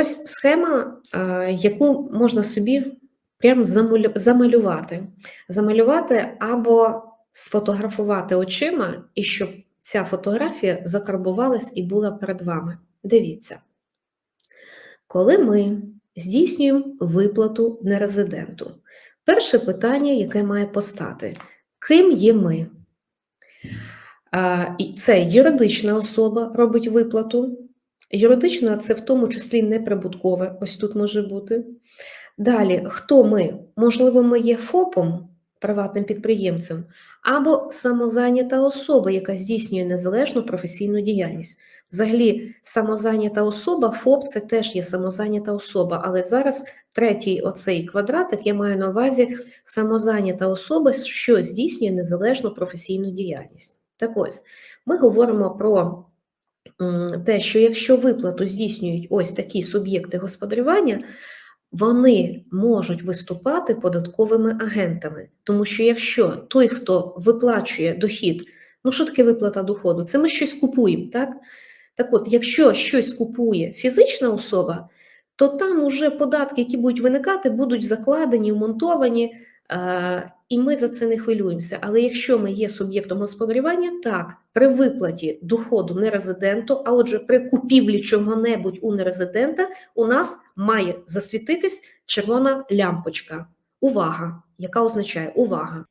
Ось схема, е, яку можна собі прям замалювати. Замалювати або сфотографувати очима, і щоб ця фотографія закарбувалась і була перед вами. Дивіться. Коли ми здійснюємо виплату нерезиденту, перше питання, яке має постати: ким є ми? Це юридична особа робить виплату. Юридична це в тому числі неприбуткове, ось тут може бути. Далі, хто ми? Можливо, ми є ФОПом, приватним підприємцем, або самозайнята особа, яка здійснює незалежну професійну діяльність. Взагалі, самозайнята особа, ФОП це теж є самозайнята особа, але зараз третій оцей квадратик я маю на увазі самозайнята особа, що здійснює незалежну професійну діяльність. Так ось, ми говоримо про те, що якщо виплату здійснюють ось такі суб'єкти господарювання, вони можуть виступати податковими агентами. Тому що якщо той, хто виплачує дохід, ну що таке виплата доходу? Це ми щось купуємо, так? Так от, якщо щось купує фізична особа, то там уже податки, які будуть виникати, будуть закладені, вмонтовані, і ми за це не хвилюємося. Але якщо ми є суб'єктом господарювання, так, при виплаті доходу нерезиденту, а отже, при купівлі чого-небудь у нерезидента, у нас має засвітитись червона лямпочка. Увага, яка означає увага.